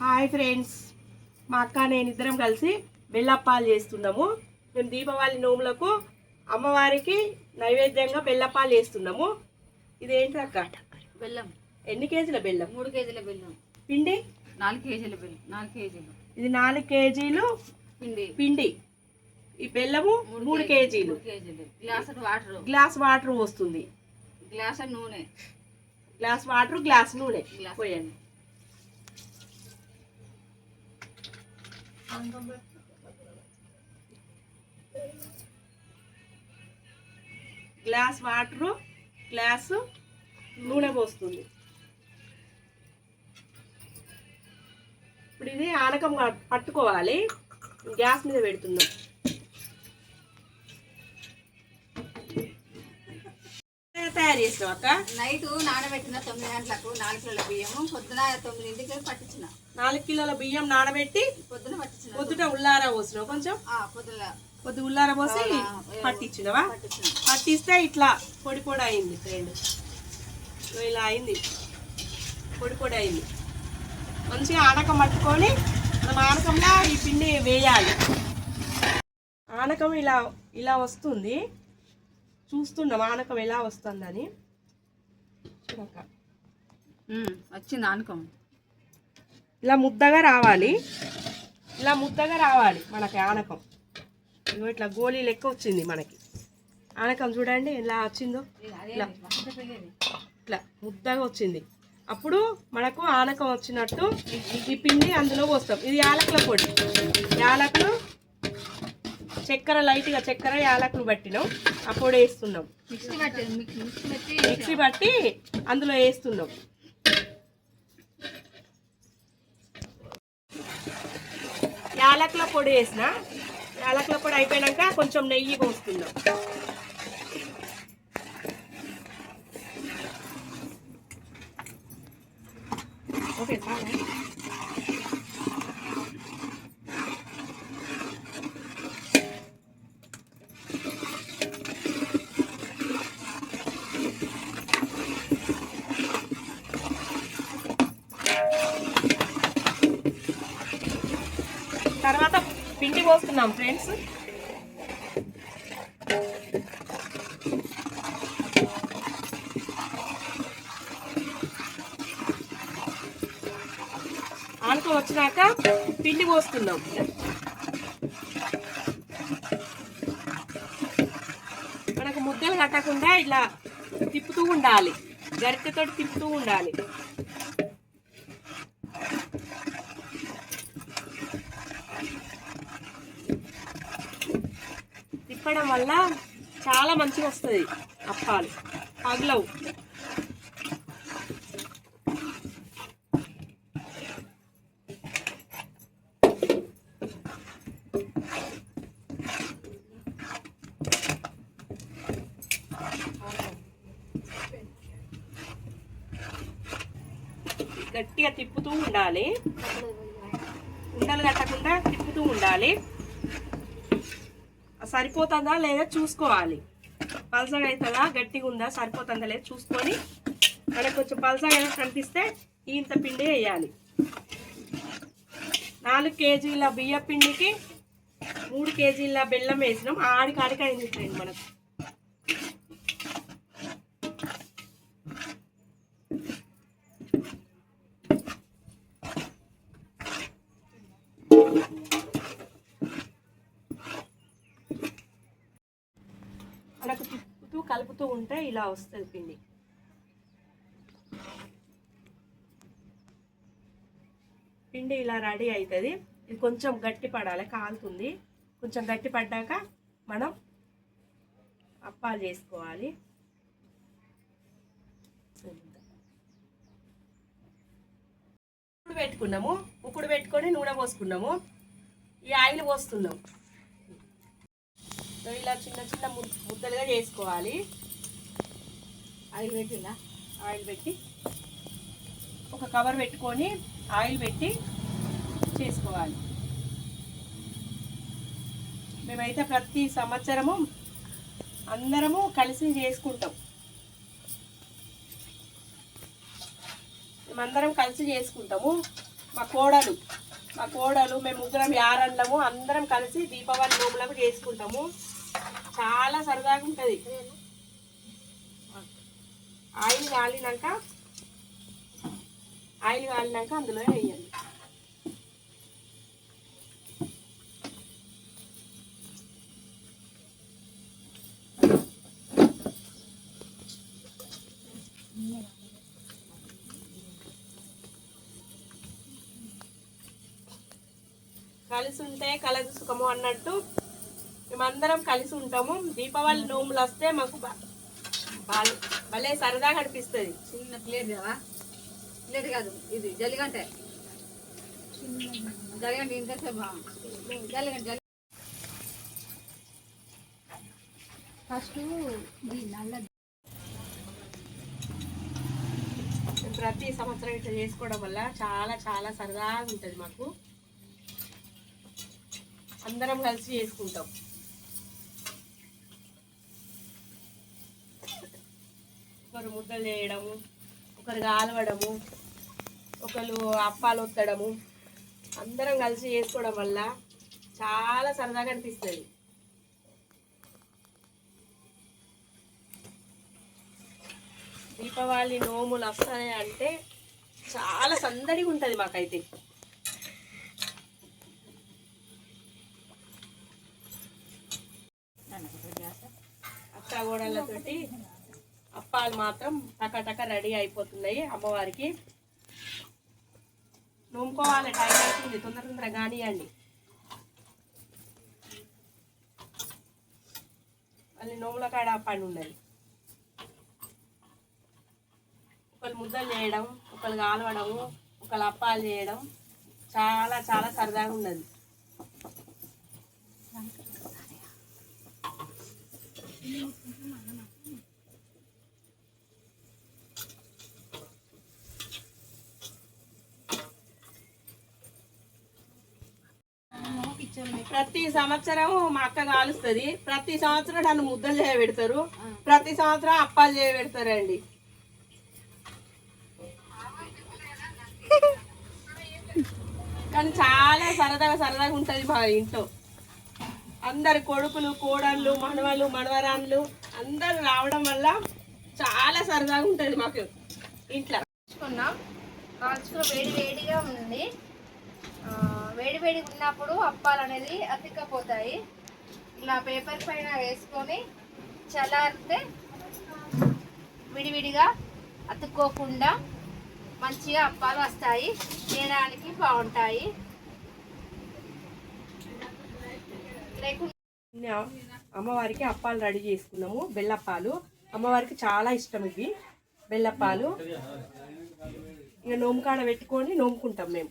Hi friends మా అక్క నేను ఇద్దరం కలిసి బెల్లప్పాలు చేస్తున్నాము. మేము దీపావళి నోములకు అమ్మవారికి నైవేద్యంగా బెల్లప్పాలు చేస్తున్నాము. ఇదేంటి అక్క? బెల్లం. ఎన్ని కేజీల బెల్లం? మూడు కేజీల బెల్లం. పిండి? నాలుగు కేజీల బెల్లం. నాలుగు కేజీలు. ఇది నాలుగు కేజీలు పిండి. పిండి. ఈ బెల్లము మూడు కేజీలు. Glass water. గ్లాస్ వాటర్ వస్తుంది గ్లాస్ నూనె. గ్లాస్ వాటర్ గ్లాస్ నూనె. పోయండి. గ్లాస్ వాటరు గ్లాసు నూనె పోస్తుంది. ఇప్పుడు ఇది ఆనకం పట్టుకోవాలి. గ్యాస్ మీద పెడుతున్నాం. తయారు చేసినాం అక్క? నైట్ నానబెట్టిన తొమ్మిది గంటలకు నాలుగు కిలోల బియ్యము పొద్దున తొమ్మిదింటికి పట్టించిన. నాలుగు కిలోల బియ్యం నానబెట్టి పొద్దున పట్టించిన. పొద్దుట ఉల్లారా పోసినావు కొంచెం? పొద్దున. కొద్ది ఉల్లార పోసి పట్టించినవా? పట్టించిన. పట్టిస్తే ఇట్లా పొడి పొడి అయింది ఫ్రెండ్ ఇలా అయింది. పొడి పొడి అయింది. మంచిగా ఆనకం పట్టుకొని మనం ఆనకంలో ఈ పిండి వేయాలి. ఆనకం ఇలా ఇలా వస్తుంది. చూస్తున్నాం ఆనకం ఎలా వస్తుందని. చూడక. వచ్చింది ఆనుకం ఇలా ముద్దగా రావాలి. ఇలా ముద్దగా రావాలి మనకి ఆనకం ఇగో ఇట్లా గోళీ లెక్క వచ్చింది మనకి. ఆనకం చూడండి ఎలా వచ్చిందో. ఇలా. ఇట్లా ముద్దగా వచ్చింది. అప్పుడు మనకు ఆనకం వచ్చినట్టు ఈ పిండి అందులో పోస్తాం. ఇది యాలకుల పొడి. యాలకులు చక్కెర లైట్గా చక్కెర యాలకులు పట్టినాం. ఆ పొడి వేస్తున్నాం. మిక్సీ పట్టి అందులో వేస్తున్నాం. యాలకుల పొడి వేసిన. యాలకుల పొడి అయిపోయాక కొంచెం నెయ్యి పోస్తున్నాం. ఓకే తర్వాత పిండి పోస్తున్నాం ఫ్రెండ్స్ ఆనుకో వచ్చినాక పిండి పోస్తున్నాం. మనకు ముద్దలు కట్టకుండా ఇలా తిప్పుతూ ఉండాలి. గరిటెతో తిప్పుతూ ఉండాలి. తిప్పడం వల్ల చాలా మంచిగా వస్తుంది అప్పాలు. పగలవు గట్టిగా తిప్పుతూ ఉండాలి. ఉండలు కట్టకుండా తిప్పుతూ ఉండాలి. సరిపోతుందా లేదా చూసుకోవాలి. పలసగా అవుతుందా? గట్టిగా ఉందా? సరిపోతుందా లేదా చూసుకొని మనకు కొంచెం పలసగా కనిపిస్తే ఇంత పిండి వేయాలి. నాలుగు కేజీల బియ్య పిండికి మూడు కేజీల బెల్లం వేసినాం. ఆడికి ఆడికి అయింది ఫ్రెండ్ మనకు. కలుపుతూ ఉంటే ఇలా వస్తుంది పిండి. పిండి ఇలా రెడీ అవుతుంది ఇది కొంచెం గట్టి పడాలి కాలుతుంది. కొంచెం గట్టి పడ్డాక మనం అప్పాలు చేసుకోవాలి. ఉప్పుడు పెట్టుకున్నాము ఉప్పుడు పెట్టుకొని నూనె పోసుకున్నాము. ఈ ఆయిల్ పోస్తున్నాం. సో ఇలా చిన్న చిన్న ముద్దలుగా చేసుకోవాలి. ఆయిల్ పెట్టిందా? ఆయిల్ పెట్టి ఒక కవర్ పెట్టుకొని ఆయిల్ పెట్టి చేసుకోవాలి. మేమైతే ప్రతి సంవత్సరము అందరము కలిసి చేసుకుంటాం. మేమందరం కలిసి చేసుకుంటాము. మా కోడలు మా కోడలు మేము ముగ్గురం యారండ్లము అందరం కలిసి దీపావళి నోములకు చేసుకుంటాము. చాలా సరదాగా ఉంటుంది ఆయిల్ కాలినాక ఆయిల్ కాలినాక అందులో వేయాలి. కలిసి ఉంటే కలదు సుఖము అన్నట్టు మేమందరం కలిసి ఉంటాము. దీపావళి నోములు వస్తే మాకు భలే సరదాగా అనిపిస్తుంది. చిన్న ప్లేట్ కదా? ప్లేట్ కాదు ఇది జల్లిగంటే. జల్లిగంట ఇంతసేపు జల్లిగంట జల్లి. ఫస్ట్ నల్ల ప్రతి సంవత్సరం ఇట్లా చేసుకోవడం వల్ల చాలా చాలా సరదాగా ఉంటుంది మాకు. అందరం కలిసి చేసుకుంటాం. ఒకరు ముద్దలు చేయడము ఒకరు కాలవడము ఒకరు అప్పాలు ఒత్తడము అందరం కలిసి చేసుకోవడం వల్ల చాలా సరదాగా అనిపిస్తుంది. దీపావళి నోములు వస్తాయి అంటే చాలా సందడిగా ఉంటుంది మాకైతే. అత్తగోడలతోటి అప్పాలు మాత్రం టక రెడీ అయిపోతున్నాయి అమ్మవారికి. నూముకోవాలి టైం అవుతుంది తొందర తొందర కానివ్వండి మళ్ళీ నోముల కాడ పని ఉన్నది ఒకళ్ళు ముద్దలు చేయడం ఒకళ్ళు కాలవడము ఒకళ్ళు అప్పాలు చేయడం చాలా చాలా సరదాగా ఉన్నది ప్రతి సంవత్సరం మా అక్క కాలుస్తుంది. ప్రతి సంవత్సరం నన్ను ముద్దలు చేయబెడతారు. ప్రతి సంవత్సరం అప్పాలు చేయబెడతారండి. కానీ చాలా సరదాగా సరదాగా ఉంటుంది మా ఇంట్లో. అందరు కొడుకులు కోడళ్ళు మనవలు మనవరాన్లు అందరు రావడం వల్ల చాలా సరదాగా ఉంటుంది మాకు. ఇంట్లో. కాల్చుకున్నాం కాల్చుకున్న వేడి వేడిగా ఉంది. వేడి ఉన్నప్పుడు అప్పాలు అనేది అతిక్కపోతాయి. ఇలా పేపర్ పైన వేసుకొని చల్లారితే విడివిడిగా అతుక్కోకుండా మంచిగా అప్పాలు వస్తాయి. తినడానికి బాగుంటాయి. లేకుండా అమ్మవారికి అప్పాలు రెడీ చేసుకున్నాము బెల్లప్పాలు. అమ్మవారికి చాలా ఇష్టం ఇవి బెల్లప్పాలు. ఇక నోముకాడ పెట్టుకొని నోముకుంటాం మేము.